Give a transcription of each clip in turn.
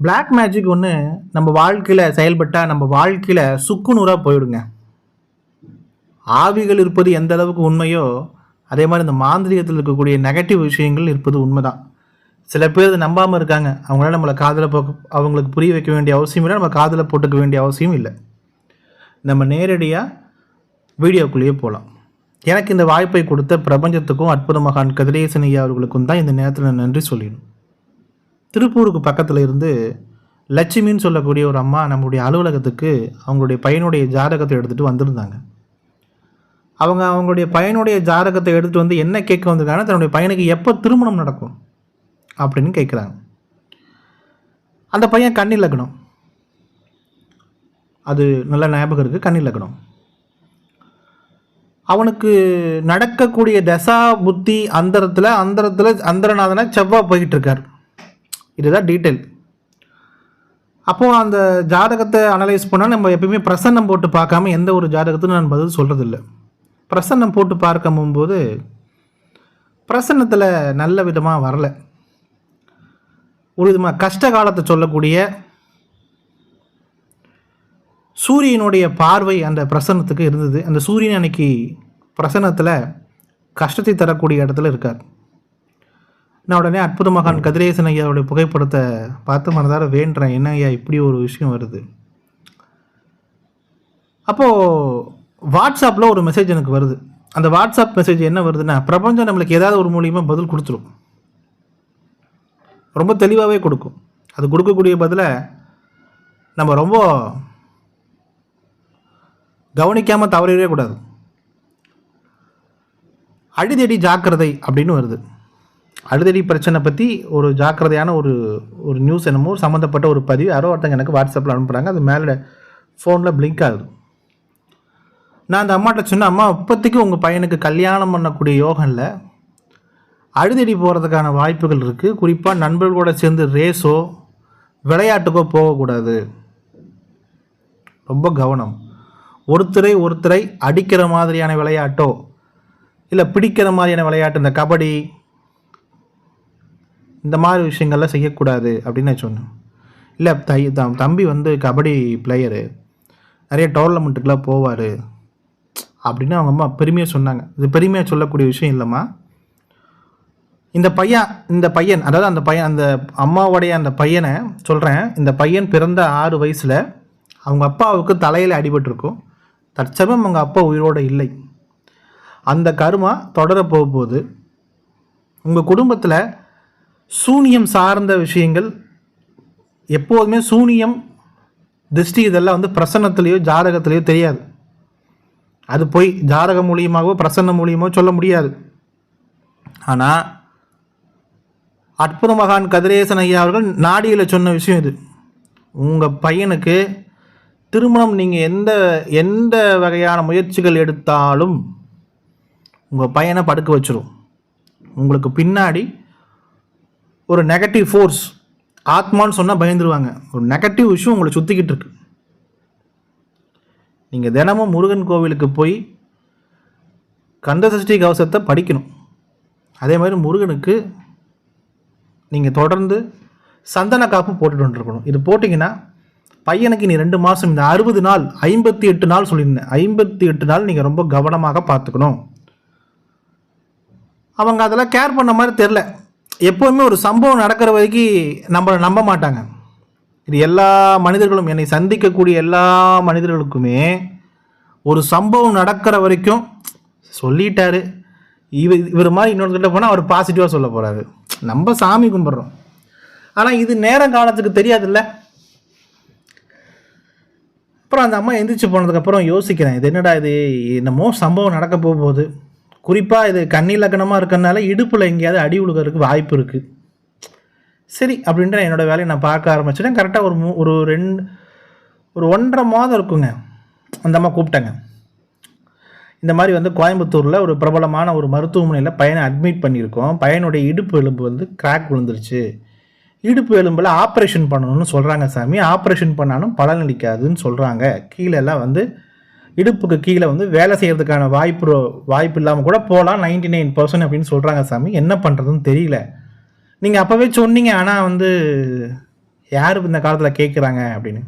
Black magic ஒன்று நம்ம வாழ்க்கையில் செயல்பட்டால் நம்ம வாழ்க்கையில் சுக்குநூறாக போயிடுங்க. ஆவிகள் இருப்பது எந்த அளவுக்கு உண்மையோ அதே மாதிரி இந்த மாந்திரிகத்தில் இருக்கக்கூடிய நெகட்டிவ் விஷயங்கள் இருப்பது உண்மைதான். சில பேர் இதை நம்பாமல் இருக்காங்க. அவங்களால நம்மளை காதில் போ அவங்களுக்கு புரிய வைக்க வேண்டிய அவசியம் இல்லை நம்ம காதில் போட்டுக்க வேண்டிய அவசியம் இல்லை. நம்ம நேரடியாக வீடியோக்குள்ளேயே போகலாம் எனக்கு இந்த வாய்ப்பை கொடுத்த பிரபஞ்சத்துக்கும் அற்புத மகான் கதிரேசன் ஐயா அவர்களுக்கும் தான் இந்த நேரத்தில் நன்றி சொல்லிடணும். திருப்பூருக்கு பக்கத்தில் இருந்து லட்சுமின்னு சொல்லக்கூடிய ஒரு அம்மா நம்மளுடைய அலுவலகத்துக்கு அவங்களுடைய பையனுடைய ஜாதகத்தை எடுத்துகிட்டு வந்திருந்தாங்க. அவங்க அவங்களுடைய பையனுடைய ஜாதகத்தை எடுத்துகிட்டு வந்து என்ன கேட்க வந்திருக்காங்கன்னா தன்னுடைய பையனுக்கு எப்போ திருமணம் நடக்கும் அப்படின்னு கேட்குறாங்க. அந்த பையன் கண்ணில் லக்னம். அது நல்ல ஞாபகம் இருக்குது கன்னி லக்னம். அவனுக்கு நடக்கக்கூடிய தசா புத்தி அந்தரத்தில் அந்தரத்தில் அந்தரநாதனை செவ்வாய் போய்கிட்டு இருக்கார். இதுதான் டீட்டெயில் அப்போது அந்த ஜாதகத்தை அனலைஸ் பண்ணால் நம்ம எப்பயுமே பிரசன்னம் போட்டு பார்க்காம எந்த ஒரு ஜாதகத்தையும் நான் பதில் சொல்கிறதில்ல பிரசன்னம் போட்டு பார்க்க பிரசன்னத்தில் நல்ல விதமாக வரலை. ஒரு விதமாக கஷ்ட காலத்தை சொல்லக்கூடிய சூரியனுடைய பார்வை அந்த பிரசன்னத்துக்கு இருந்தது. அந்த சூரியன் அன்னைக்கு பிரசன்னத்தில் கஷ்டத்தை தரக்கூடிய இடத்துல இருக்கார். நான் உடனே அற்புத மகான் கதிரேசன் ஐயாவுடைய புகைப்படத்தை பார்த்து மனதார வேண்டுறேன். என்ன ஐயா இப்படி ஒரு விஷயம் வருது? அப்போது வாட்ஸ்அப்பில் ஒரு மெசேஜ் எனக்கு வருது. அந்த வாட்ஸ்அப் மெசேஜ் என்ன வருதுன்னா பிரபஞ்சம் நம்மளுக்கு ஏதாவது ஒரு மூலியமாக பதில் கொடுத்துரும். ரொம்ப தெளிவாகவே கொடுக்கும். அது கொடுக்கக்கூடிய பதிலை நம்ம ரொம்ப கவனிக்காமல் தவறிடவே கூடாது. அடிதடி ஜாக்கிரதை அப்படின்னு வருது. அழுதடி பிரச்சனை பற்றி ஒரு ஜாக்கிரதையான ஒரு ஒரு நியூஸ் என்னமோ சம்மந்தப்பட்ட ஒரு பதிவு. யாரோ ஒருத்தங்க எனக்கு வாட்ஸ்அப்பில் அனுப்புகிறாங்க அது மேலே ஃபோனில் பிளிங்க் ஆகுது. நான் அந்த அம்மாட்ட சொன்னேன் அம்மா இப்போதைக்கு உங்கள் பையனுக்கு கல்யாணம் பண்ணக்கூடிய யோகம் இல்லை அழுதடி போகிறதுக்கான வாய்ப்புகள் இருக்குது குறிப்பாக நண்பர்களோட சேர்ந்து ரேஸோ விளையாட்டுக்கோ போகக்கூடாது. ரொம்ப கவனம். ஒருத்தரை ஒருத்தரை அடிக்கிற மாதிரியான விளையாட்டோ இல்லை பிடிக்கிற மாதிரியான விளையாட்டு இந்த கபடி இந்த மாதிரி விஷயங்கள்லாம் செய்யக்கூடாது அப்படின்னு சொன்னேன். இல்லை தை தம்பி வந்து கபடி பிளேயரு நிறைய டோர்னமெண்ட்டுக்கெலாம் போவார். அப்படின்னு அவங்க அம்மா பெருமையாக சொன்னாங்க. இது பெருமையாக சொல்லக்கூடிய விஷயம் இல்லைம்மா. இந்த பையன் இந்த பையன் அதாவது அந்த பையன் அந்த அம்மாவுடைய அந்த பையனை சொல்கிறேன் இந்த பையன் பிறந்த ஆறு வயசில் அவங்க அப்பாவுக்கு தலையில் அடிபட்டிருக்கும். தற்சமயம் அவங்க அப்பா உயிரோடு இல்லை. அந்த கருமா தொடர போகுது உங்கள் குடும்பத்தில் சூனியம் சார்ந்த விஷயங்கள் எப்போதுமே சூனியம் திருஷ்டி இதெல்லாம் வந்து பிரசன்னத்துலேயோ ஜாதகத்துலேயோ தெரியாது. அது போய் ஜாதகம் மூலியமாகவோ பிரசன்ன மூலியமாகவோ சொல்ல முடியாது. ஆனால் அற்புத மகான் கதிரேசன் ஐயா அவர்கள் நாடியில் சொன்ன விஷயம் இது. உங்கள் பையனுக்கு திருமணம் நீங்கள் எந்த எந்த வகையான முயற்சிகள் எடுத்தாலும் உங்கள் பையனை படுக்க வச்சிரும். உங்களுக்கு பின்னாடி ஒரு நெகட்டிவ் ஃபோர்ஸ் ஆத்மான்னு சொன்னால் பயந்துருவாங்க. ஒரு நெகட்டிவ் விஷயம் உங்களை சுற்றிக்கிட்டு இருக்கு. நீங்கள் தினமும் முருகன் கோவிலுக்கு போய் கந்தசஷ்டி கவசத்தை படிக்கணும். அதே மாதிரி முருகனுக்கு நீங்கள் தொடர்ந்து சந்தன காப்பு போட்டுட்டு வந்துருக்கணும். இது போட்டிங்கன்னா பையனுக்கு நீ ரெண்டு மாதம் இந்த அறுபது நாள் ஐம்பத்தி எட்டு நாள் சொல்லியிருந்தேன். ஐம்பத்தி எட்டு நாள் நீங்கள் ரொம்ப கவனமாக பார்த்துக்கணும். அவங்க அதெல்லாம் கேர் பண்ண மாதிரி தெரில. எப்போவுமே ஒரு சம்பவம் நடக்கிற வரைக்கும் நம்மளை நம்ப மாட்டாங்க. இது எல்லா மனிதர்களும் என்னை சந்திக்கக்கூடிய எல்லா மனிதர்களுக்குமே ஒரு சம்பவம் நடக்கிற வரைக்கும் சொல்லிட்டாரு. இவர் இவர் மாதிரி இன்னொருக்கிட்ட போனால் அவர் பாசிட்டிவாக சொல்ல போகிறாரு நம்ம சாமி கும்பிட்றோம். ஆனால் இது நேரம் காலத்துக்கு தெரியாதுல்ல. அப்புறம் அந்த அம்மா எந்திரிச்சு போனதுக்கப்புறம் யோசிக்கிறேன் இது என்னடா இது? என்னமோ சம்பவம் நடக்க போக போகுது குறிப்பாக இது கன்னி லக்கணமாக இருக்கறனால இடுப்பில் எங்கேயாவது அடி உழுகிறதுக்கு வாய்ப்பு இருக்குது சரி அப்படின்ட்டு என்னோட வேலையை நான் பார்க்க ஆரம்பிச்சிட்டேன். கரெக்டாக ஒரு மூ ஒரு ரெண்டு ஒரு ஒன்றரை மாதம் இருக்குங்க. அந்த அம்மா கூப்பிட்டாங்க. இந்த மாதிரி வந்து கோயம்புத்தூரில் ஒரு பிரபலமான ஒரு மருத்துவமனையில் பையனை அட்மிட் பண்ணியிருக்கோம். பையனுடைய இடுப்பு எலும்பு வந்து கிராக் விழுந்துருச்சு. இடுப்பு எலும்பில் ஆப்ரேஷன் பண்ணணும்னு சொல்கிறாங்க சாமி. ஆப்ரேஷன் பண்ணாலும் பலனளிக்காதுன்னு சொல்கிறாங்க கீழே எல்லாம் வந்து இடுப்புக்கு கீழே வந்து வேலை செய்கிறதுக்கான வாய்ப்பு வாய்ப்பு இல்லாமல் கூட போகலாம் நைன்டி நைன் பர்சன்ட் அப்படின்னு சொல்கிறாங்க சாமி. என்ன பண்ணுறதுன்னு தெரியல. நீங்கள் அப்போவே சொன்னீங்க. ஆனால் வந்து யார் இந்த காலத்தில் கேட்குறாங்க அப்படின்னு.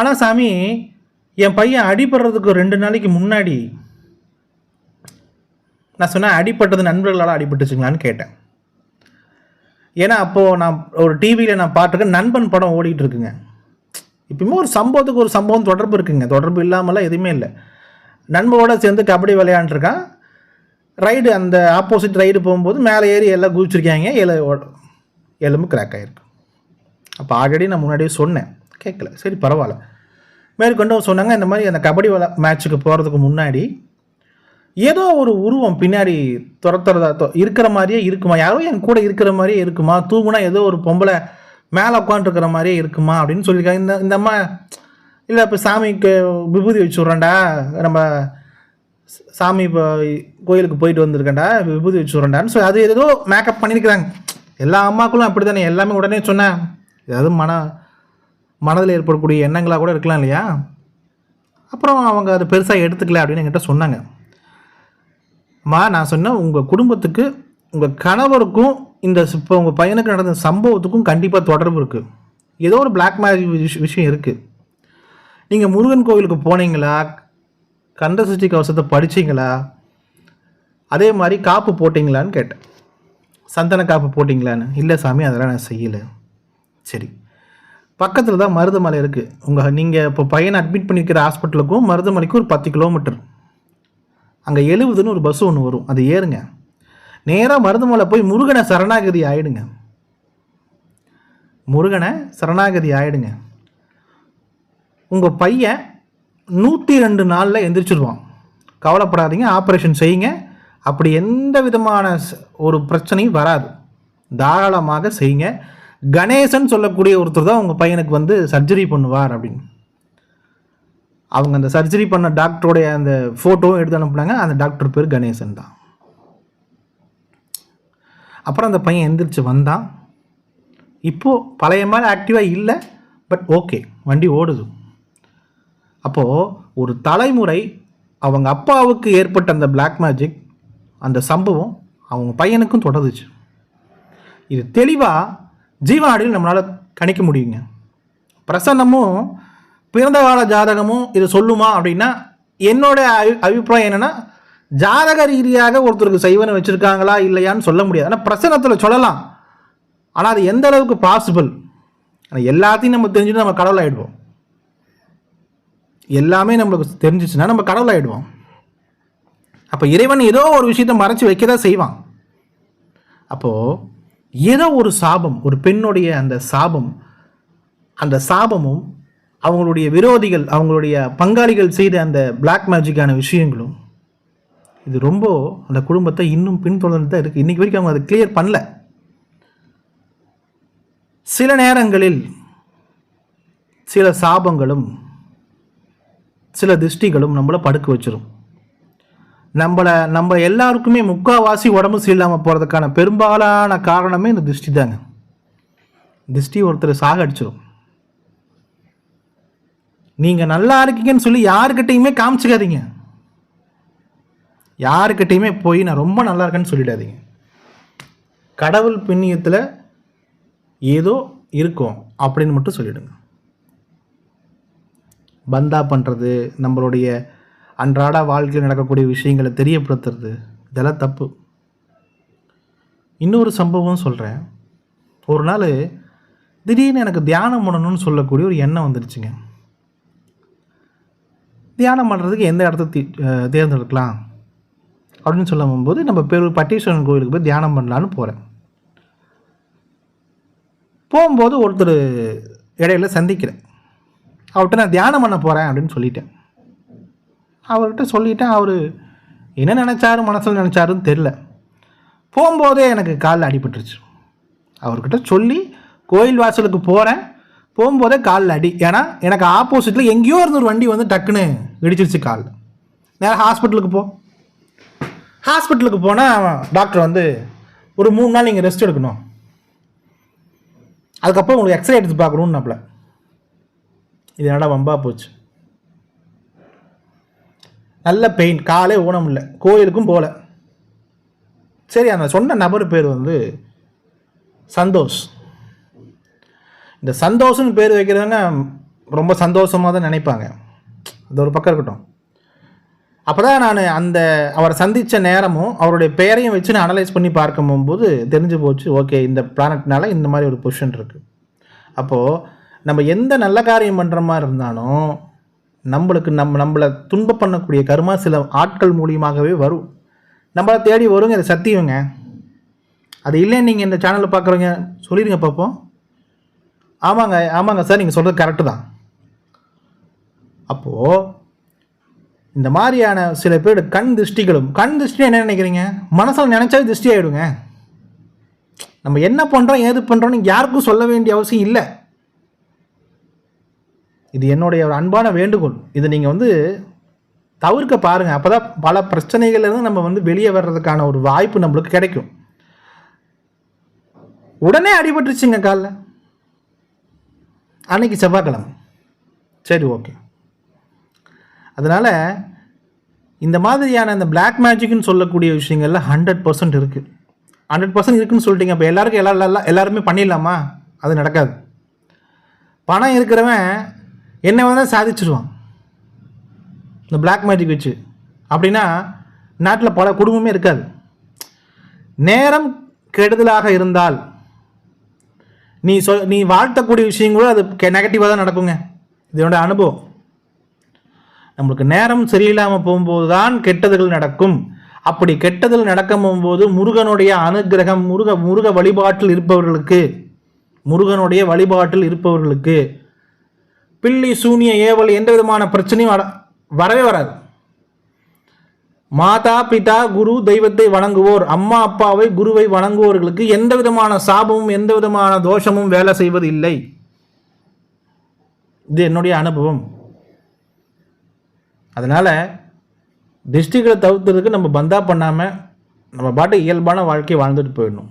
ஆனால் சாமி என் பையன் அடிபடுறதுக்கு ரெண்டு நாளைக்கு முன்னாடி நான் சொன்னேன் அடிப்பட்டது நண்பர்களால் அடிபட்டுச்சுங்களான்னு கேட்டேன். ஏன்னா அப்போது நான் ஒரு டிவியில் நான் பார்த்துருக்கேன். நண்பன் படம் ஓடிக்கிட்டு இருக்குங்க. இப்பயுமே ஒரு சம்பவத்துக்கு ஒரு சம்பவம் தொடர்பு இருக்குங்க. தொடர்பு இல்லாமலாம் எதுவுமே இல்லை. நண்பரோடு சேர்ந்து கபடி விளையாண்டுருக்கான். ரைடு அந்த ஆப்போசிட் ரைடு போகும்போது மேலே ஏறி எல்லாம் குதிச்சிருக்காங்க. எல எலும்பு கிராக் ஆகிருக்கு அப்போ ஆல்ரெடி நான் முன்னாடியே சொன்னேன். கேட்கல. சரி பரவாயில்ல. மேற்கொண்டு சொன்னாங்க இந்த மாதிரி அந்த கபடி விளா மேட்ச்சுக்கு போகிறதுக்கு முன்னாடி ஏதோ ஒரு உருவம் பின்னாடி துரத்துறதா இருக்கிற மாதிரியே இருக்குமா? யாரோ என் கூட இருக்கிற மாதிரியே இருக்குமா? தூங்குனா ஏதோ ஒரு பொம்பளை மேலே உட்காந்துருக்கிற மாதிரியே இருக்குமா அப்படின்னு சொல்லியிருக்காங்க. இந்த இந்த அம்மா இல்லை இப்போ சாமிக்கு விபூதி வச்சு விட்றேன்டா நம்ம சாமி இப்போ கோயிலுக்கு போயிட்டு வந்திருக்கேன்டா. விபூதி வச்சு விட்றேன்டான்னு சொல்லி அது ஏதோ மேக்கப் பண்ணியிருக்கிறாங்க. எல்லா அம்மாக்களும் அப்படி தானே எல்லாமே உடனே சொன்னேன் ஏதாவது மன மனதில் ஏற்படக்கூடிய எண்ணங்களாக கூட இருக்கலாம் இல்லையா? அப்புறம் அவங்க அது பெருசாக எடுத்துக்கல அப்படின்னு என்கிட்ட சொன்னாங்க. மா நான் சொன்னேன் உங்கள் குடும்பத்துக்கு உங்கள் கணவருக்கும் இந்த இப்போ உங்கள் பையனுக்கு நடந்த சம்பவத்துக்கும் கண்டிப்பாக தொடர்பு இருக்குது ஏதோ ஒரு பிளாக் மேஜிக் விஷயம் இருக்குது நீங்கள் முருகன் கோவிலுக்கு போனீங்களா? கந்த கவசத்தை படிச்சீங்களா? அதே மாதிரி காப்பு போட்டிங்களான்னு கேட்டேன். சந்தன காப்பு போட்டிங்களான்னு. இல்லை சாமி அதெல்லாம் நான் செய்யலை. சரி. பக்கத்தில் தான் மருதமலை இருக்குது உங்கள் நீங்கள் இப்போ பையனை அட்மிட் பண்ணியிருக்கிற ஹாஸ்பிட்டலுக்கும் மருதமலைக்கும் ஒரு பத்து கிலோமீட்டர் அங்கே எழுபதுன்னு ஒரு பஸ் ஒன்று வரும். அது ஏறுங்க. நேராக மருதமலை போய் முருகனை சரணாகதி ஆயிடுங்க. முருகனை சரணாகதி ஆயிடுங்க. உங்கள் பையன் நூற்றி ரெண்டு நாளில் எந்திரிச்சிருவான். கவலைப்படாதீங்க ஆப்ரேஷன் செய்யுங்க. அப்படி எந்த விதமான ஒரு பிரச்சனையும் வராது. தாராளமாக செய்யுங்க. கணேசன் சொல்லக்கூடிய ஒருத்தர் தான் உங்கள் பையனுக்கு வந்து சர்ஜரி பண்ணுவார் அப்படின்னு. அவங்க அந்த சர்ஜரி பண்ண டாக்டருடைய அந்த ஃபோட்டோவும் எடுத்து அனுப்புனாங்க. அந்த டாக்டர் பேர் கணேசன் தான். அப்புறம் அந்த பையன் எந்திரிச்சு வந்தான். இப்போது பழைய மாதிரி ஆக்டிவாக இல்லை பட் ஓகே வண்டி ஓடுது. அப்போது ஒரு தலைமுறை அவங்க அப்பாவுக்கு ஏற்பட்ட அந்த பிளாக் மேஜிக் அந்த சம்பவம் அவங்க பையனுக்கும் தொடர்ந்துச்சு. இது தெளிவாக ஜீவனாடியில் நம்மளால் கணிக்க முடியுங்க. பிரசன்னமும் பிறந்த கால ஜாதகமும் இது சொல்லுமா அப்படின்னா என்னோட அபி- அபிப்பிராயம் என்னென்னா ஜாதக ரீதியாக ஒருத்தருக்கு சைவனை வச்சுருக்காங்களா இல்லையான்னு சொல்ல முடியாது. ஆனால் பிரசனத்தில் சொல்லலாம். ஆனால் அது எந்த அளவுக்கு பாசிபிள் ஆனால் எல்லாத்தையும் நம்ம தெரிஞ்சுட்டு நம்ம கடவுள் ஆகிடுவோம் எல்லாமே நம்மளுக்கு தெரிஞ்சிச்சுன்னா நம்ம கடவுள் ஆகிடுவோம் அப்போ இறைவன் ஏதோ ஒரு விஷயத்தை மறைச்சி வைக்க தான் செய்வான். அப்போது ஏதோ ஒரு சாபம் ஒரு பெண்ணுடைய அந்த சாபம் அந்த சாபமும் அவங்களுடைய விரோதிகள் அவங்களுடைய பங்காளிகள் செய்த அந்த பிளாக் மேஜிக்கான விஷயங்களும் இது ரொம்ப அந்த குடும்பத்தை இன்னும் பின்தொடர்ந்து தான் இருக்குது இன்றைக்கி வரைக்கும் அவங்க அதை கிளியர் பண்ணல. சில நேரங்களில் சில சாபங்களும் சில திருஷ்டிகளும் நம்மளை படுக்க வச்சிரும். நம்மளை நம்ம எல்லாருக்குமே முக்கால்வாசி உடம்பு சரியில்லாமல் போகிறதுக்கான பெரும்பாலான காரணமே இந்த திருஷ்டி தாங்க. திருஷ்டி ஒருத்தர் சாக அடிச்சிடும் நீங்கள் நல்லா இருக்கீங்கன்னு சொல்லி யாருக்கிட்டையுமே காமிச்சிக்காதீங்க. யாருக்கிட்டையுமே போய் நான் ரொம்ப நல்லா இருக்கேன்னு சொல்லிடாதீங்க. கடவுள் பின்னியத்தில் ஏதோ இருக்கும் அப்படின்னு மட்டும் சொல்லிடுங்க. பந்தா பண்ணுறது நம்மளுடைய அன்றாட வாழ்க்கையில் நடக்கக்கூடிய விஷயங்களை தெரியப்படுத்துறது இதெல்லாம் தப்பு. இன்னொரு சம்பவம் சொல்கிறேன் ஒரு நாள் திடீர்னு எனக்கு தியானம் பண்ணணும்னு சொல்லக்கூடிய ஒரு எண்ணம் வந்துடுச்சுங்க தியானம் பண்ணுறதுக்கு எந்த இடத்த தேர்ந்தெடுக்கலாம்? அப்படின்னு சொல்லும் போது நம்ம பெரு பட்டீஸ்வரன் கோயிலுக்கு போய் தியானம் பண்ணலான்னு போகிறேன் போகும்போது ஒருத்தர் இடையில சந்திக்கிறேன். அவர்கிட்ட நான் தியானம் பண்ண போகிறேன் அப்படின்னு சொல்லிட்டேன். அவர்கிட்ட சொல்லிட்டேன் அவர் என்ன நினச்சாரு மனசில் நினச்சாருன்னு தெரில போகும்போதே எனக்கு காலில் அடிபட்டுருச்சு. அவர்கிட்ட சொல்லி கோயில் வாசலுக்கு போகிறேன் போகும்போதே காலில் அடி. ஏன்னா எனக்கு ஆப்போசிட்டில் எங்கேயோ இருந்த ஒரு வண்டி வந்து டக்குன்னு இடிச்சிருச்சு காலில் நேராக ஹாஸ்பிட்டலுக்கு போ. ஹாஸ்பிட்டலுக்கு போனால் டாக்டர் வந்து ஒரு மூணு நாள் நீங்கள் ரெஸ்ட் எடுக்கணும். அதுக்கப்புறம் உங்களுக்கு எக்ஸ்ரே எடுத்து பார்க்கணும்னாப்ல. இது என்னடா வம்பா போச்சு. நல்ல பெயின் காலே ஊனம் இல்லை கோயிலுக்கும் போகல சரி அந்த சொன்ன நபர் பேர் வந்து சந்தோஷ். இந்த சந்தோஷம்னு பேர் வைக்கிறவங்க ரொம்ப சந்தோஷமாக தான் நினைப்பாங்க. அது ஒரு பக்கம் இருக்கட்டும். அப்போ தான் நான் அந்த அவரை சந்தித்த நேரமும் அவருடைய பெயரையும் வச்சு நான் அனலைஸ் பண்ணி பார்க்கும் போது தெரிஞ்சு போச்சு ஓகே இந்த பிளானட்னால இந்த மாதிரி ஒரு பொசிஷன் இருக்குது அப்போது நம்ம எந்த நல்ல காரியம் பண்ணுற மாதிரி இருந்தாலும் நம்மளுக்கு நம்ம நம்மளை துன்ப பண்ணக்கூடிய கருமா சில ஆட்கள் மூலியமாகவே வரும். நம்மளை தேடி வருங்க இதை சத்தியங்க அது இல்லைன்னு நீங்கள் இந்த சேனலில் பார்க்குறவங்க சொல்லிடுங்க பார்ப்போம் ஆமாங்க ஆமாங்க சார் நீங்கள் சொல்கிறது கரெக்டு தான். அப்போது இந்த மாதிரியான சில பேர் கண் திருஷ்டிகளும் கண் திருஷ்டி என்ன நினைக்கிறீங்க? மனசில் நினச்சாவே திருஷ்டி ஆகிடுங்க நம்ம என்ன பண்ணுறோம் ஏது பண்ணுறோம்னு யாருக்கும் சொல்ல வேண்டிய அவசியம் இல்லை. இது என்னுடைய ஒரு அன்பான வேண்டுகோள். இதை நீங்கள் வந்து தவிர்க்க பாருங்கள் அப்போ தான் பல பிரச்சனைகள்லேருந்து நம்ம வந்து வெளியே வர்றதுக்கான ஒரு வாய்ப்பு நம்மளுக்கு கிடைக்கும். உடனே அடிபட்டுருச்சுங்க காலில். அன்னைக்கு செவ்வாய்க்கிழமை. சரி ஓகே. அதனால் இந்த மாதிரியான இந்த பிளாக் மேஜிக்னு சொல்லக்கூடிய விஷயங்கள்ல ஹண்ட்ரட் பர்சன்ட் இருக்குது ஹண்ட்ரட் பர்சன்ட் இருக்குன்னு சொல்லிட்டீங்க அப்போ எல்லாருக்கும் எல்லா எல்லா- எல்லாருமே பண்ணிடலாமா? அது நடக்காது. பணம் இருக்கிறவன் என்ன வேணால் சாதிச்சிருவான். இந்த பிளாக் மேஜிக் வச்சு. அப்படின்னா நாட்டில் பல குடும்பமே இருக்காது. நேரம் கெடுதலாக இருந்தால் நீ சொல் நீ வாழ்த்தக்கூடிய விஷயங்களும் அது நெகட்டிவாக தான் நடக்குங்க. இதனோட அனுபவம். நம்மளுக்கு நேரம் சரியில்லாமல் போகும்போது தான் கெட்டதுகள் நடக்கும். அப்படி கெட்டதில் நடக்க போகும்போது முருகனுடைய அனுக்கிரகம் முருக முருக வழிபாட்டில் இருப்பவர்களுக்கு முருகனுடைய வழிபாட்டில் இருப்பவர்களுக்கு பில்லி சூனிய ஏவல் எந்த விதமான பிரச்சனையும் வர வரவே வராது. மாதா பிதா குரு தெய்வத்தை வணங்குவோர் அம்மா அப்பாவை குருவை வணங்குவோர்களுக்கு எந்த விதமான சாபமும் எந்த விதமான தோஷமும் வேலை செய்வது இல்லை இது என்னுடைய அனுபவம். அதனால் டிஸ்ட்ரிக்டை தவிர்த்துறதுக்கு நம்ம பந்தா பண்ணாமல் நம்ம பாட்டு இயல்பான வாழ்க்கையை வாழ்ந்துட்டு போயிடணும்.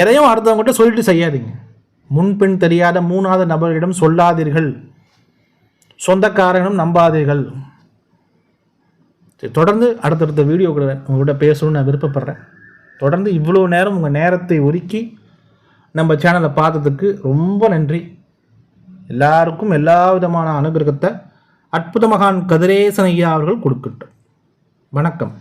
எதையும் அடுத்தவங்ககிட்ட சொல்லிட்டு செய்யாதீங்க. முன்பின் தெரியாத மூணாவது நபரிடம் சொல்லாதீர்கள். சொந்தக்காரனும் நம்பாதீர்கள். சரி தொடர்ந்து அடுத்தடுத்த கூட உங்கள்கிட்ட பேசணும்னு நான் விருப்பப்படுறேன். தொடர்ந்து இவ்வளோ நேரம் உங்கள் நேரத்தை ஒதுக்கி நம்ம சேனலை பார்த்ததுக்கு ரொம்ப நன்றி. எல்லாருக்கும் எல்லா விதமான அனுகிரகத்தை அற்புத மகான் கதிரேசன் ஐயா அவர்கள் கொடுக்கட்டும் வணக்கம்.